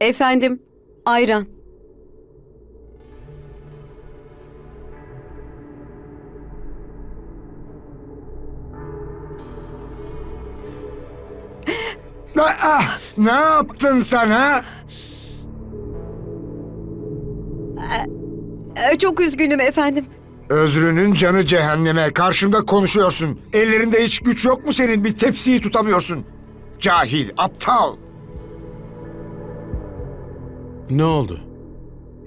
Efendim, ayran. Ah, ah, ne yaptın sen ha? Ee, Çok üzgünüm efendim. Özrünün canı cehenneme. Karşımda konuşuyorsun. Ellerinde hiç güç yok mu senin? Bir tepsiyi tutamıyorsun. Cahil, aptal. Ne oldu?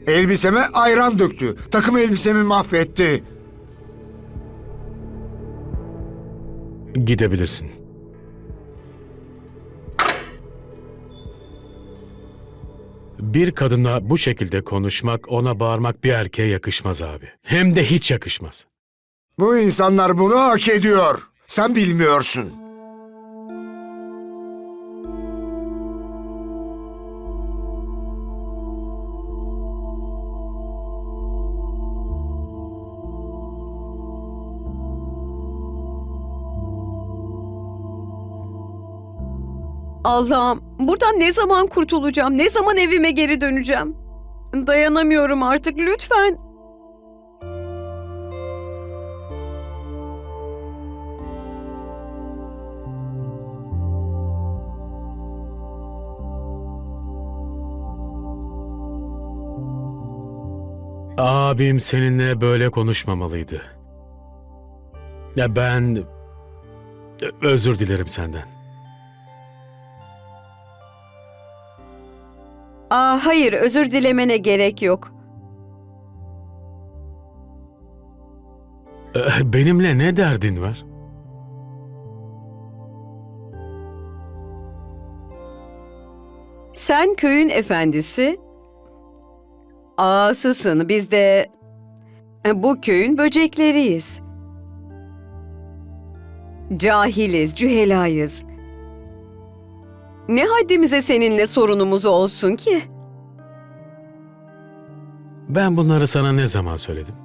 Elbiseme ayran döktü. Takım elbisemi mahvetti. Gidebilirsin. Bir kadınla bu şekilde konuşmak, ona bağırmak bir erkeğe yakışmaz abi. Hem de hiç yakışmaz. Bu insanlar bunu hak ediyor. Sen bilmiyorsun. Allah'ım, buradan ne zaman kurtulacağım? Ne zaman evime geri döneceğim? Dayanamıyorum artık lütfen. Abim seninle böyle konuşmamalıydı. Ya ben özür dilerim senden. Aa, hayır, özür dilemene gerek yok. Ee, Benimle ne derdin var? Sen köyün efendisi, ağasısın. Biz de e, bu köyün böcekleriyiz. Cahiliz, cühelayız. Ne haddimize seninle sorunumuz olsun ki? Ben bunları sana ne zaman söyledim?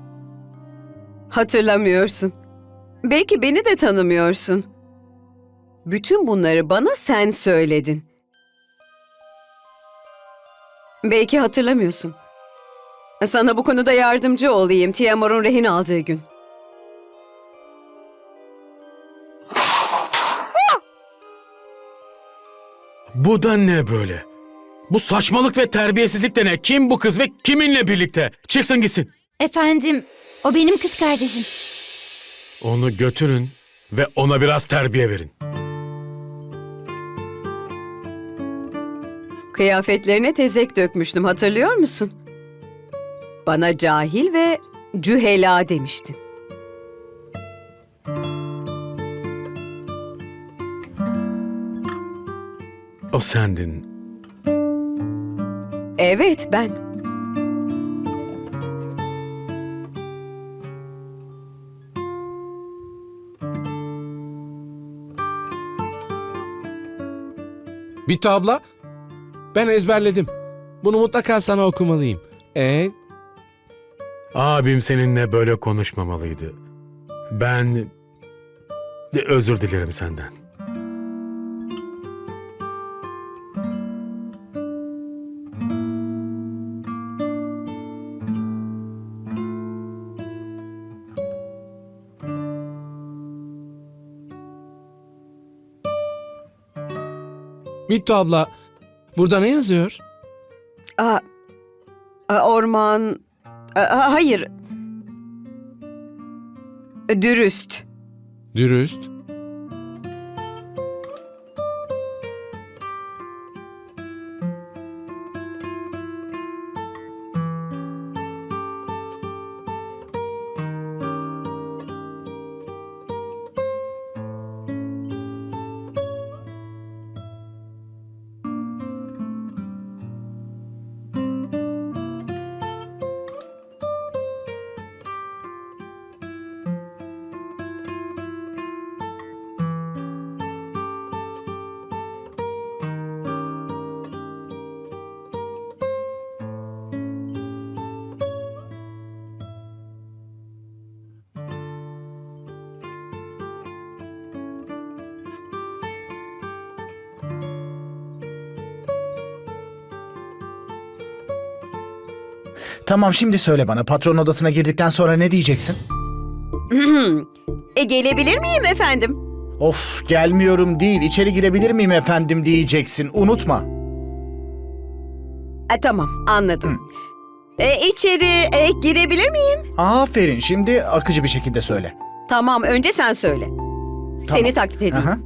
Hatırlamıyorsun. Belki beni de tanımıyorsun. Bütün bunları bana sen söyledin. Belki hatırlamıyorsun. Sana bu konuda yardımcı olayım Tiamor'un rehin aldığı gün. Bu da ne böyle? Bu saçmalık ve terbiyesizlik de ne? Kim bu kız ve kiminle birlikte? Çıksın gitsin. Efendim, o benim kız kardeşim. Onu götürün ve ona biraz terbiye verin. Kıyafetlerine tezek dökmüştüm hatırlıyor musun? Bana cahil ve cühela demiştin. O sendin. Evet ben. Bitti abla. Ben ezberledim. Bunu mutlaka sana okumalıyım. E Abim seninle böyle konuşmamalıydı. Ben özür dilerim senden. Bitti abla. Burada ne yazıyor? Aa, aa, orman... Aa, hayır. Dürüst. Dürüst. Tamam şimdi söyle bana patron odasına girdikten sonra ne diyeceksin? E gelebilir miyim efendim? Of gelmiyorum değil içeri girebilir miyim efendim diyeceksin unutma. E, tamam anladım. E, içeri e, girebilir miyim? Aferin şimdi akıcı bir şekilde söyle. Tamam önce sen söyle. Seni taklit edeyim. Aha.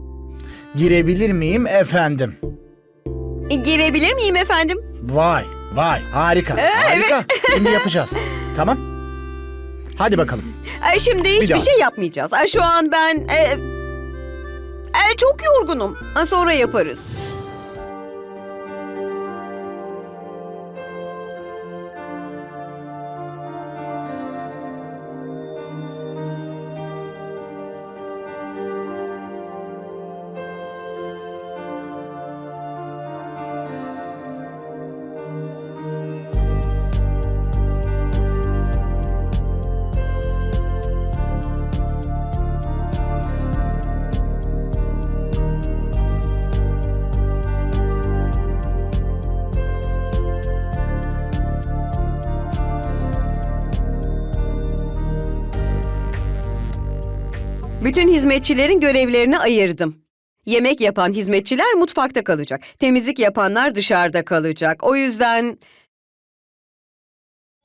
Girebilir miyim efendim? E, girebilir miyim efendim? Vay vay harika harika. Şimdi yapacağız. Tamam. Hadi bakalım. E, şimdi hiçbir daha. şey yapmayacağız. E, şu an ben e, e, çok yorgunum. Sonra yaparız. Bütün hizmetçilerin görevlerini ayırdım. Yemek yapan hizmetçiler mutfakta kalacak. Temizlik yapanlar dışarıda kalacak. O yüzden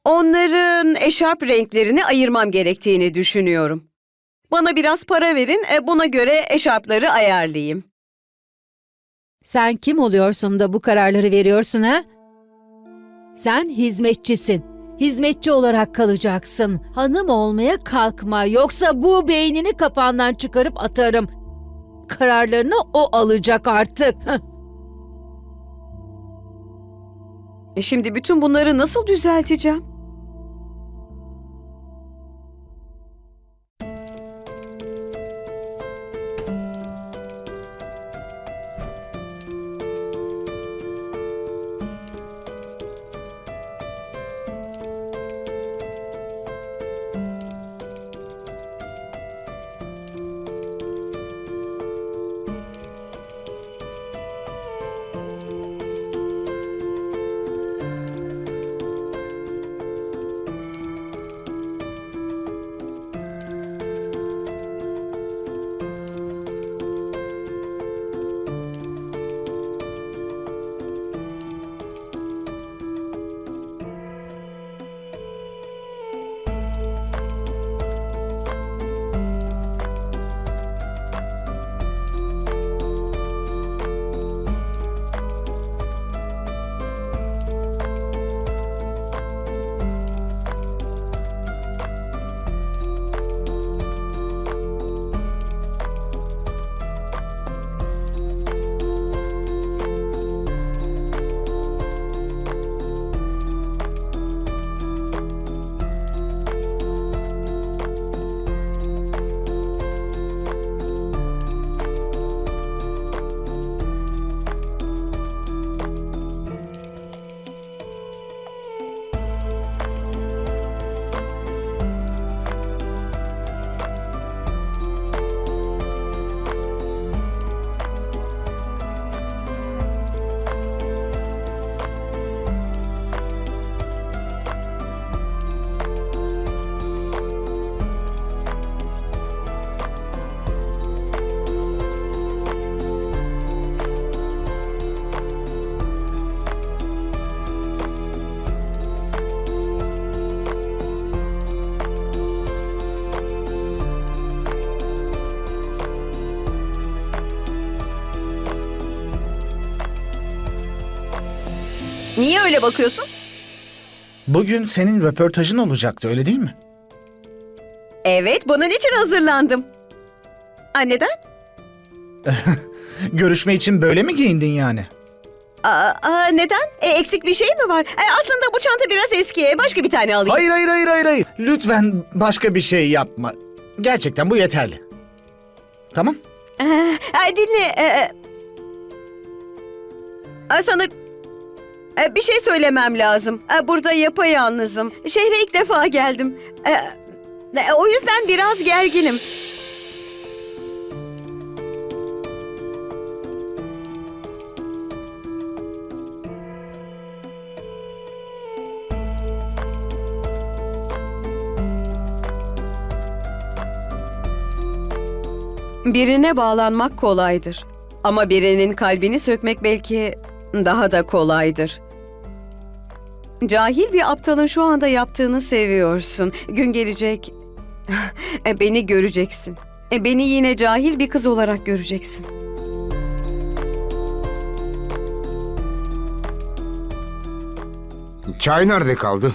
onların eşarp renklerini ayırmam gerektiğini düşünüyorum. Bana biraz para verin, e, buna göre eşarpları ayarlayayım. Sen kim oluyorsun da bu kararları veriyorsun ha? Sen hizmetçisin. Hizmetçi olarak kalacaksın. Hanım olmaya kalkma yoksa bu beynini kafandan çıkarıp atarım. Kararlarını o alacak artık. E şimdi bütün bunları nasıl düzelteceğim? Niye öyle bakıyorsun? Bugün senin röportajın olacaktı öyle değil mi? Evet, bunun için hazırlandım. Aa, neden? Görüşme için böyle mi giyindin yani? Aa, aa, neden? E, eksik bir şey mi var? E, aslında bu çanta biraz eski. E, Başka bir tane alayım. Hayır hayır hayır hayır hayır. Lütfen başka bir şey yapma. Gerçekten bu yeterli. Tamam? Ee, ay, dinle. e, e. Aa, sana e, bir şey söylemem lazım. E, burada yapayalnızım. Şehre ilk defa geldim. E, e, o yüzden biraz gerginim. Birine bağlanmak kolaydır. Ama birinin kalbini sökmek belki daha da kolaydır. Cahil bir aptalın şu anda yaptığını seviyorsun. Gün gelecek e, beni göreceksin. E, Beni yine cahil bir kız olarak göreceksin. Çay nerede kaldı?